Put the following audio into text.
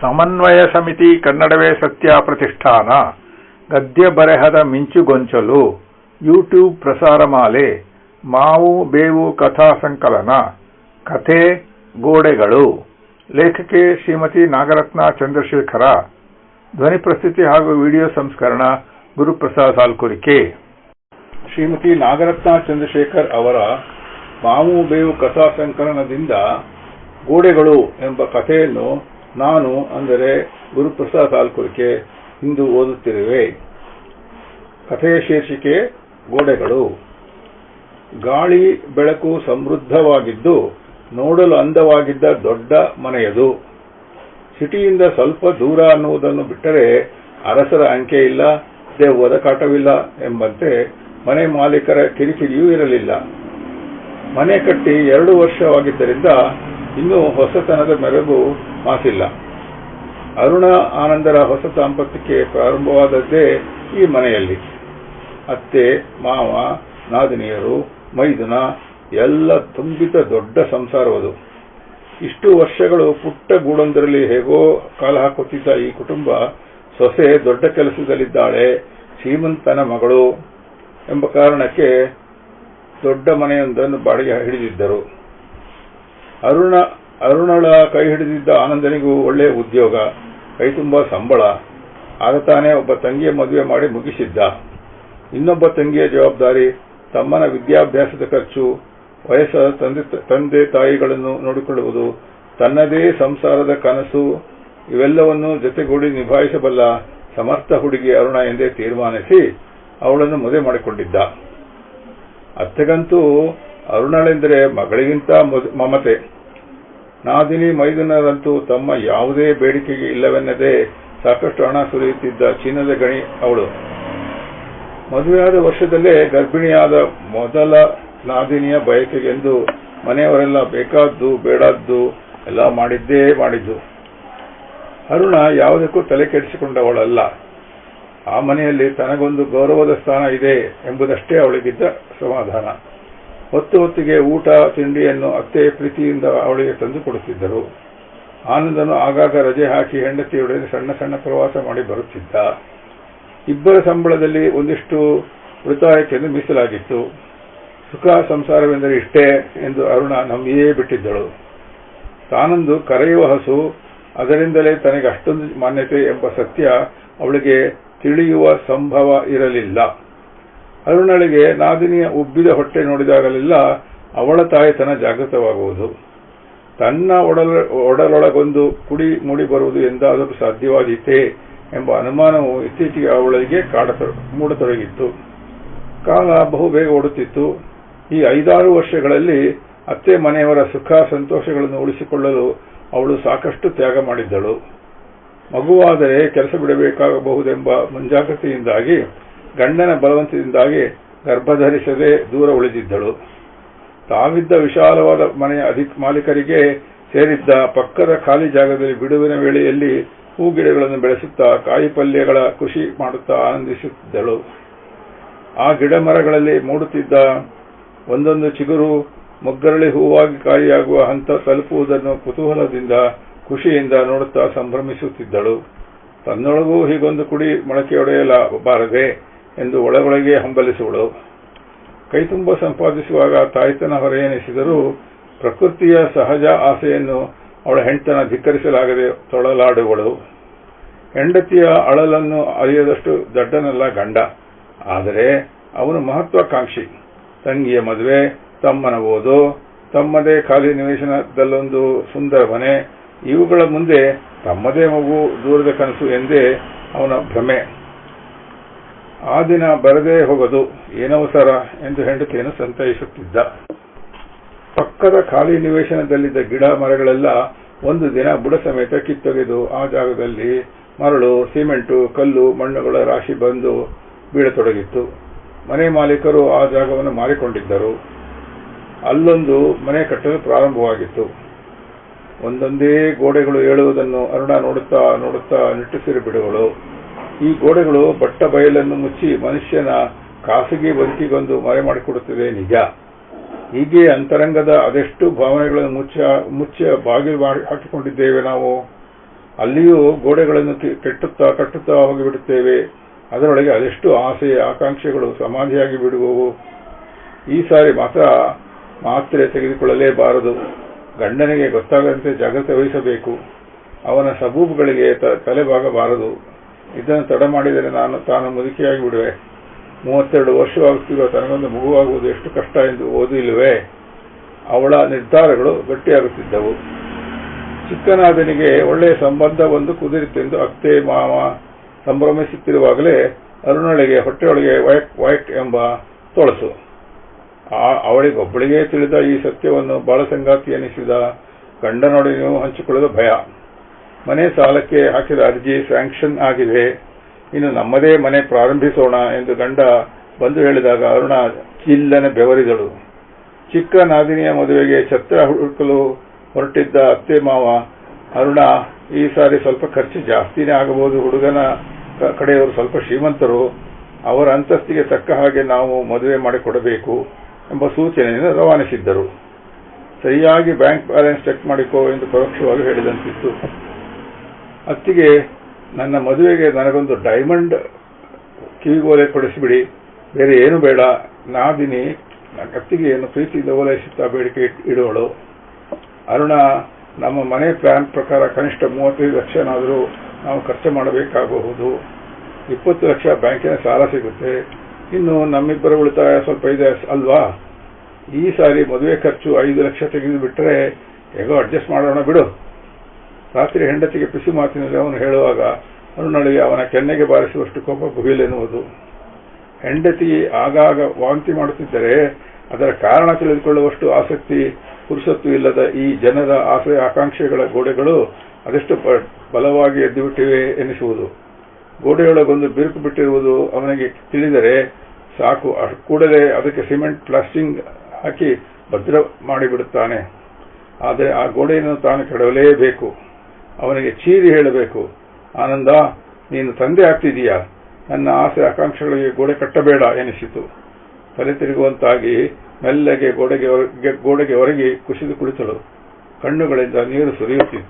ಸಮನ್ವಯ ಸಮಿತಿ ಕನ್ನಡವೇ ಸತ್ಯ ಪ್ರತಿಷ್ಠಾನ. ಗದ್ಯ ಬರೆಹದ ಮಿಂಚುಗೊಂಚಲು ಯೂಟ್ಯೂಬ್ ಪ್ರಸಾರಮಾಲೆ ಮಾವು ಬೇವು ಕಥಾ ಸಂಕಲನ. ಕಥೆ ಗೋಡೆಗಳು. ಲೇಖಕಿ ಶ್ರೀಮತಿ ನಾಗರತ್ನ ಚಂದ್ರಶೇಖರ. ಧ್ವನಿ ಪ್ರಸ್ತುತಿ ಹಾಗೂ ವಿಡಿಯೋ ಸಂಸ್ಕರಣ ಗುರುಪ್ರಸಾದ್ ಸಾಲ್ಕುರಿಕೆ. ಶ್ರೀಮತಿ ನಾಗರತ್ನ ಚಂದ್ರಶೇಖರ್ ಅವರ ಮಾವು ಬೇವು ಕಥಾ ಸಂಕಲನದಿಂದ ಗೋಡೆಗಳು ಎಂಬ ಕಥೆಯನ್ನು ನಾನು ಅಂದರೆ ಗುರುಪ್ರಸಾದ್ ಸಾಲ್ಕುರಿಕೆ ಇಂದು ಓದುತ್ತಿರುವೆ. ಕಥೆಯ ಶೀರ್ಷಿಕೆ, ಗೋಡೆಗಳು. ಗಾಳಿ, ಬೆಳಕು ಸಮೃದ್ಧವಾಗಿದ್ದು, ನೋಡಲು ಅಂದವಾಗಿದ್ದ ದೊಡ್ಡ ಮನೆಯದು. ಸಿಟಿಯಿಂದ ಸ್ವಲ್ಪ ದೂರ ಅನ್ನುವುದನ್ನು ಬಿಟ್ಟರೆ ಅರಸರ ಅಂಕೆ ಇಲ್ಲ ದೆವ್ವದ ಕಾಟವಿಲ್ಲ ಎಂಬಂತೆ ಮನೆ ಮಾಲೀಕರ ಕಿರಿಕಿರಿಯೂ ಇರಲಿಲ್ಲ. ಮನೆ ಕಟ್ಟಿ ಎರಡು ವರ್ಷವಾಗಿದ್ದರಿಂದ ಇನ್ನೂ ಹೊಸತನದ ಮೆರಗು ಮಾತಿಲ್ಲ. ಅರುಣ ಆನಂದರ ಹೊಸ ದಾಂಪತ್ಯಕ್ಕೆ ಪ್ರಾರಂಭವಾದದ್ದೇ ಈ ಮನೆಯಲ್ಲಿ. ಅತ್ತೆ, ಮಾವ, ನಾದಿನಿಯರು, ಮೈದುನ, ಎಲ್ಲ ತುಂಬಿದ ದೊಡ್ಡ ಸಂಸಾರವದು ಇಷ್ಟು ವರ್ಷಗಳು ಪುಟ್ಟ ಗೂಡೊಂದರಲ್ಲಿ ಹೇಗೋ ಕಾಲ ಹಾಕುತ್ತಿದ್ದ ಈ ಕುಟುಂಬ ಸೊಸೆ ದೊಡ್ಡ ಕೆಲಸದಲ್ಲಿದ್ದಾಳೆ, ಶ್ರೀಮಂತನ ಮಗಳು ಎಂಬ ಕಾರಣಕ್ಕೆ ದೊಡ್ಡ ಮನೆಯೊಂದನ್ನು ಬಾಡಿಗೆ ಹಿಡಿದಿದ್ದರು. ಅರುಣ, ಅರುಣಳ ಕೈ ಹಿಡಿದಿದ್ದ ಆನಂದನಿಗೂ ಒಳ್ಳೆಯ ಉದ್ಯೋಗ, ಕೈ ತುಂಬಾ ಸಂಬಳ. ಆಗ ತಾನೇ ಒಬ್ಬ ತಂಗಿಯ ಮದುವೆ ಮಾಡಿ ಮುಗಿಸಿದ್ದ. ಇನ್ನೊಬ್ಬ ತಂಗಿಯ ಜವಾಬ್ದಾರಿ, ತಮ್ಮನ ವಿದ್ಯಾಭ್ಯಾಸದ ಖರ್ಚು ವಯಸ್ಸಾದ ತಂದೆ ತಂದೆ ತಾಯಿಗಳನ್ನು ನೋಡಿಕೊಳ್ಳುವುದು, ತನ್ನದೇ ಸಂಸಾರದ ಕನಸು, ಇವೆಲ್ಲವನ್ನು ಜೊತೆಗೂಡಿ ನಿಭಾಯಿಸಬಲ್ಲ ಸಮರ್ಥ ಹುಡುಗಿ ಅರುಣ ಎಂದೇ ತೀರ್ಮಾನಿಸಿ ಅವಳನ್ನು ಮದುವೆ ಮಾಡಿಕೊಂಡಿದ್ದ. ಅತ್ತೆಗಂತೂ ಅರುಣಳೆಂದರೆ ಮಗಳಿಗಿಂತ ಮಮತೆ. ನಾದಿನಿ ಮೈದುನರಂತೂ ತಮ್ಮ ಯಾವುದೇ ಬೇಡಿಕೆಗೆ ಇಲ್ಲವೆನ್ನದೇ ಸಾಕಷ್ಟು ಹಣ ಸುರಿಯುತ್ತಿದ್ದ ಚಿನ್ನದ ಗಣಿ ಅವಳು. ಮದುವೆಯಾದ ವರ್ಷದಲ್ಲೇ ಗರ್ಭಿಣಿಯಾದ ಮೊದಲ ನಾದಿನಿಯ ಬಯಕೆಗೆಂದು ಮನೆಯವರೆಲ್ಲ ಬೇಕಾದ್ದು, ಬೇಡದ್ದು ಎಲ್ಲ ಮಾಡಿದ್ದೇ ಮಾಡಿದ್ದು. ಅರುಣ ಯಾವುದಕ್ಕೂ ತಲೆ ಕೆಡಿಸಿಕೊಂಡವಳಲ್ಲ. ಆ ಮನೆಯಲ್ಲಿ ತನಗೊಂದು ಗೌರವದ ಸ್ಥಾನ ಇದೆ ಎಂಬುದಷ್ಟೇ ಅವಳಿಗಿದ್ದ ಸಮಾಧಾನ. ಹೊತ್ತು ಹೊತ್ತಿಗೆ ಊಟ, ತಿಂಡಿಯನ್ನು ಅತ್ತೆ ಪ್ರೀತಿಯಿಂದ ಅವಳಿಗೆ ತಂದು ಕೊಡುತ್ತಿದ್ದರು. ಆನಂದನು ಆಗಾಗ ರಜೆ ಹಾಕಿ ಹೆಂಡತಿಯೊಡನೆ ಸಣ್ಣ ಸಣ್ಣ ಪ್ರವಾಸ ಮಾಡಿ ಬರುತ್ತಿದ್ದ. ಇಬ್ಬರ ಸಂಬಳದಲ್ಲಿ ಒಂದಿಷ್ಟು ಉಳಿತಾಯಕ್ಕೆಂದು ಮೀಸಲಾಗಿತ್ತು. ಸುಖ ಸಂಸಾರವೆಂದರೆ ಇಷ್ಟೇ ಎಂದು ಅರುಣ ನಂಬಿಯೇ ಬಿಟ್ಟಿದ್ದಳು. ತಾನೊಂದು ಕರೆಯುವ ಹಸು ಅದರಿಂದಲೇ ತನಗೆ ಅಷ್ಟೊಂದು ಮಾನ್ಯತೆ ಎಂಬ ಸತ್ಯ ಅವಳಿಗೆ ತಿಳಿಯುವ ಸಂಭವ ಇರಲಿಲ್ಲ. ಅರುಣಳಿಗೆ ನಾದಿನಿಯ ಉಬ್ಬಿದ ಹೊಟ್ಟೆ ನೋಡಿದಾಗಲೆಲ್ಲ ಅವಳ ತಾಯಿತನ ಜಾಗೃತವಾಗುವುದು. ತನ್ನ ಒಡಲ, ಒಡಲೊಳಗೊಂದು ಕುಡಿ ಮೂಡಿ ಬರುವುದು ಎಂದಾದರೂ ಸಾಧ್ಯವಾದೀತೆ ಎಂಬ ಅನುಮಾನವು ಇತ್ತೀಚೆಗೆ ಅವಳಿಗೆ ಕಾಡ ಮೂಡತೊಡಗಿತ್ತು. ಕಾಲ ಬಹುಬೇಗ ಓಡುತ್ತಿತ್ತು. ಈ ಐದಾರು ವರ್ಷಗಳಲ್ಲಿ ಅತ್ತೆ ಮನೆಯವರ ಸುಖ ಸಂತೋಷಗಳನ್ನು ಉಳಿಸಿಕೊಳ್ಳಲು ಅವಳು ಸಾಕಷ್ಟು ತ್ಯಾಗ ಮಾಡಿದ್ದಳು. ಮಗುವಾದರೆ ಕೆಲಸ ಬಿಡಬೇಕಾಗಬಹುದೆಂಬ ಮುಂಜಾಗ್ರತೆಯಿಂದಾಗಿ ಗಂಡನ ಬಲವಂತದಿಂದಾಗಿ ಗರ್ಭಧರಿಸದೆ ದೂರ ಉಳಿದಿದ್ದಳು. ತಾವಿದ್ದ ವಿಶಾಲವಾದ ಮನೆಯ ಅಧಿಕ ಮಾಲೀಕರಿಗೆ ಸೇರಿದ್ದ ಪಕ್ಕದ ಖಾಲಿ ಜಾಗದಲ್ಲಿ ಬಿಡುವಿನ ವೇಳೆಯಲ್ಲಿ ಹೂ ಗಿಡಗಳನ್ನು ಬೆಳೆಸುತ್ತಾ ಕಾಯಿ ಪಲ್ಯಗಳ ಕೃಷಿ ಮಾಡುತ್ತಾ ಆನಂದಿಸುತ್ತಿದ್ದಳು. ಆ ಗಿಡ ಮರಗಳಲ್ಲಿ ಮೂಡುತ್ತಿದ್ದ ಒಂದೊಂದು ಚಿಗುರು ಮೊಗ್ಗರಳಿ ಹೂವಾಗಿ ಕಾಯಿಯಾಗುವ ಹಂತ ತಲುಪುವುದನ್ನು ಕುತೂಹಲದಿಂದ ಖುಷಿಯಿಂದ ನೋಡುತ್ತಾ ಸಂಭ್ರಮಿಸುತ್ತಿದ್ದಳು. ತನ್ನೊಳಗೂ ಹೀಗೊಂದು ಕುಡಿ ಮೊಳಕೆಯೊಡೆಯಲಾಗಬಾರದೆ ಎಂದು ಒಳಗೊಳಗೆ ಹಂಬಲಿಸುವಳು. ಕೈತುಂಬ ಸಂಪಾದಿಸುವಾಗ ತಾಯ್ತನ ಹೊರೆಯೆನಿಸಿದರೂ ಪ್ರಕೃತಿಯ ಸಹಜ ಆಸೆಯನ್ನು ಅವಳ ಹೆಂಡತನ ಧಿಕ್ಕರಿಸಲಾಗದೆ ತೊಳಲಾಡುವಳು. ಹೆಂಡತಿಯ ಅಳಲನ್ನು ಅರಿಯದಷ್ಟು ದಡ್ಡನಲ್ಲ ಗಂಡ. ಆದರೆ ಅವನು ಮಹತ್ವಾಕಾಂಕ್ಷಿ. ತಂಗಿಯ ಮದುವೆ, ತಮ್ಮನ ಓದು, ತಮ್ಮದೇ ಖಾಲಿ ನಿವೇಶನದಲ್ಲೊಂದು ಸುಂದರ ಮನೆ ಇವುಗಳ ಮುಂದೆ ತಮ್ಮದೇ ಮಗು ದೂರದ ಕನಸು ಎಂದೇ ಅವನ ಭ್ರಮೆ. ಆ ದಿನ ಬರದೇ ಹೋಗದು ಏನವಸರ ಎಂದು ಹೆಂಡತಿಯನ್ನು ಸಂತೈಸುತ್ತಿದ್ದ. ಪಕ್ಕದ ಖಾಲಿ ನಿವೇಶನದಲ್ಲಿದ್ದ ಗಿಡ ಮರಗಳೆಲ್ಲ ಒಂದು ದಿನ ಬುಡ ಸಮೇತ ಕಿತ್ತೊಗೆದು ಆ ಜಾಗದಲ್ಲಿ ಮರಳು, ಸಿಮೆಂಟು, ಕಲ್ಲು, ಮಣ್ಣುಗಳ ರಾಶಿ ಬಂದು ಬೀಳತೊಡಗಿತ್ತು. ಮನೆ ಮಾಲೀಕರು ಆ ಜಾಗವನ್ನು ಮಾರಿಕೊಂಡಿದ್ದರು. ಅಲ್ಲೊಂದು ಮನೆ ಕಟ್ಟಲು ಪ್ರಾರಂಭವಾಗಿತ್ತು. ಒಂದೊಂದೇ ಗೋಡೆಗಳು ಏಳುವುದನ್ನು ಅರುಣ ನೋಡುತ್ತಾ ನೋಡುತ್ತಾ ನಿಟ್ಟುಸಿರು ಬಿಡುವಳು. ಈ ಗೋಡೆಗಳು ಬಟ್ಟ ಬಯಲನ್ನು ಮುಚ್ಚಿ ಮನುಷ್ಯನ ಖಾಸಗಿ ಬದುಕಿಗೊಂದು ಮರೆ ಮಾಡಿಕೊಡುತ್ತದೆ ನಿಜ. ಹೀಗೆ ಅಂತರಂಗದ ಅದೆಷ್ಟು ಭಾವನೆಗಳನ್ನು ಮುಚ್ಚ ಮುಚ್ಚ ಬಾಗಿಲು ಹಾಕಿಕೊಂಡಿದ್ದೇವೆ ನಾವು. ಅಲ್ಲಿಯೂ ಗೋಡೆಗಳನ್ನು ಕೆಟ್ಟುತ್ತಾ ಕಟ್ಟುತ್ತಾ ಹೋಗಿಬಿಡುತ್ತೇವೆ. ಅದರೊಳಗೆ ಅದೆಷ್ಟು ಆಸೆ, ಆಕಾಂಕ್ಷೆಗಳು ಸಮಾಧಿಯಾಗಿ ಬಿಡುವವು. ಈ ಸಾರಿ ಮಾತ್ರ ಮಾತ್ರೆ ತೆಗೆದುಕೊಳ್ಳಲೇಬಾರದು. ಗಂಡನಿಗೆ ಗೊತ್ತಾಗದಂತೆ ಜಾಗ್ರತೆ ವಹಿಸಬೇಕು. ಅವನ ಸಬೂಬುಗಳಿಗೆ ತಲೆಬಾಗಬಾರದು. ಇದನ್ನು ತಡ ಮಾಡಿದರೆ ನಾನು ತಾನು ಮುದುಕಿಯಾಗಿ ಬಿಡುವೆ. ಮೂವತ್ತೆರಡು ವರ್ಷವಾಗುತ್ತಿರುವ ತನಗೊಂದು ಮಗುವಾಗುವುದು ಎಷ್ಟು ಕಷ್ಟ ಎಂದು ಓದಿಲ್ವೇ ಅವಳ ನಿರ್ಧಾರಗಳು ಗಟ್ಟಿಯಾಗುತ್ತಿದ್ದವು. ಚಿಕ್ಕನಾದನಿಗೆ ಒಳ್ಳೆಯ ಸಂಬಂಧ ಒಂದು ಕುದುರಿತೆಂದು ಅತ್ತೆ ಮಾವ ಸಂಭ್ರಮಿಸುತ್ತಿರುವಾಗಲೇ ಅರುಣಳಿಗೆ ಹೊಟ್ಟೆಯೊಳಗೆ ವಯಕ್ ವಯಕ್ ಎಂಬ ತೊಳಸು. ಅವಳಿಗೊಬ್ಬಳಿಗೇ ತಿಳಿದ ಈ ಸತ್ಯವನ್ನು ಬಾಳಸಂಗಾತಿ ಎನಿಸಿದ ಗಂಡನೊಡನೆಯೂ ಹಂಚಿಕೊಳ್ಳಲು ಭಯ. ಮನೆ ಸಾಲಕ್ಕೆ ಹಾಕಿದ ಅರ್ಜಿ ಸ್ಯಾಂಕ್ಷನ್ ಆಗಿದೆ. ಇನ್ನು ನಮ್ಮದೇ ಮನೆ ಪ್ರಾರಂಭಿಸೋಣ ಎಂದು ಗಂಡ ಬಂದು ಹೇಳಿದಾಗ ಅರುಣ ಚಿಲ್ಲನೆ ಬೆವರಿದಳು. ಚಿಕ್ಕ ನಾದಿನಿಯ ಮದುವೆಗೆ ಛತ್ರ ಹುಡುಕಲು ಹೊರಟಿದ್ದ ಅತ್ತೆ ಮಾವ, ಅರುಣ, ಈ ಸಾರಿ ಸ್ವಲ್ಪ ಖರ್ಚು ಜಾಸ್ತಿನೇ ಆಗಬಹುದು. ಹುಡುಗನ ಕಡೆಯವರು ಸ್ವಲ್ಪ ಶ್ರೀಮಂತರು. ಅವರ ಅಂತಸ್ತಿಗೆ ತಕ್ಕ ಹಾಗೆ ನಾವು ಮದುವೆ ಮಾಡಿಕೊಡಬೇಕು ಎಂಬ ಸೂಚನೆಯನ್ನು ರವಾನಿಸಿದ್ದರು. ಸರಿಯಾಗಿ ಬ್ಯಾಂಕ್ ಬ್ಯಾಲೆನ್ಸ್ ಚೆಕ್ ಮಾಡಿಕೋ ಎಂದು ಪರೋಕ್ಷವಾಗಿ ಹೇಳಿದಂತಿತ್ತು. ಅತ್ತಿಗೆ ನನ್ನ ಮದುವೆಗೆ ನನಗೊಂದು ಡೈಮಂಡ್ ಕಿವಿಗೋಲೆ ಕೊಡಿಸಿಬಿಡಿ ಬೇರೆ ಏನು ಬೇಡ. ನಾದಿನಿ ಅತ್ತಿಗೆ ಏನು ಪ್ರೀತಿಯಿಂದ ಓಲೈಸುತ್ತಾ ಬೇಡಿಕೆ ಇಡೋಳು ಅರುಣ, ನಮ್ಮ ಮನೆ ಪ್ಲಾನ್ ಪ್ರಕಾರ ಕನಿಷ್ಠ ಮೂವತ್ತೈದು ಲಕ್ಷನಾದರೂ ನಾವು ಖರ್ಚು ಮಾಡಬೇಕಾಗಬಹುದು. ಇಪ್ಪತ್ತು ಲಕ್ಷ ಬ್ಯಾಂಕಿನ ಸಾಲ ಸಿಗುತ್ತೆ. ಇನ್ನು ನಮ್ಮಿಬ್ಬರ ಉಳಿತಾಯ ಸ್ವಲ್ಪ ಇದೆ ಅಲ್ವಾ? ಈ ಸಾರಿ ಮದುವೆ ಖರ್ಚು ಐದು ಲಕ್ಷ ತೆಗೆದು ಬಿಟ್ಟರೆ ಹೇಗೋ ಅಡ್ಜಸ್ಟ್ ಮಾಡೋಣ ಬಿಡು. ರಾತ್ರಿ ಹೆಂಡತಿಗೆ ಪಿಸಿ ಮಾತಿನಲ್ಲಿ ಅವನು ಹೇಳುವಾಗ, ಅರುಣಳಿಗೆ ಅವನ ಕೆನ್ನೆಗೆ ಬಾರಿಸುವಷ್ಟು ಕೋಪ ಬುಗಿಲೆನ್ನುವುದು ಹೆಂಡತಿ ಆಗಾಗ ವಾಂತಿ ಮಾಡುತ್ತಿದ್ದರೆ, ಅದರ ಕಾರಣ ತಿಳಿದುಕೊಳ್ಳುವಷ್ಟು ಆಸಕ್ತಿ ಪುರುಸತ್ತು ಇಲ್ಲದ ಈ ಜನರ ಆಸೆ ಆಕಾಂಕ್ಷೆಗಳ ಗೋಡೆಗಳು ಅದೆಷ್ಟು ಬಲವಾಗಿ ಎದ್ದುಬಿಟ್ಟಿವೆ ಎನಿಸುವುದು. ಗೋಡೆಯೊಳಗೊಂದು ಬಿರುಕು ಬಿಟ್ಟಿರುವುದು ಅವನಿಗೆ ತಿಳಿದರೆ ಸಾಕು ಕೂಡಲೇ ಅದಕ್ಕೆ ಸಿಮೆಂಟ್, ಪ್ಲಾಸ್ಟಿಂಗ್ ಹಾಕಿ ಭದ್ರ ಮಾಡಿಬಿಡುತ್ತಾನೆ. ಆದರೆ ಆ ಗೋಡೆಯನ್ನು ತಾನು ಕೆಡವಲೇಬೇಕು. ಅವನಿಗೆ ಚೀರಿ ಹೇಳಬೇಕು. ಆನಂದ, ನೀನು ತಂದೆ ಆಗ್ತಿದೀಯಾ ನನ್ನ ಆಸೆ ಆಕಾಂಕ್ಷೆಗಳಿಗೆ ಗೋಡೆ ಕಟ್ಟಬೇಡ ಎನಿಸಿತು. ತಲೆ ತಿರುಗುವಂತಾಗಿ ಮೆಲ್ಲಗೆ ಗೋಡೆಗೆ ಗೋಡೆಗೆ ಹೊರಗೆ ಕುಸಿದು ಕುಳಿತಳು. ಕಣ್ಣುಗಳಿಂದ ನೀರು ಸುರಿಯುತ್ತಿತ್ತು.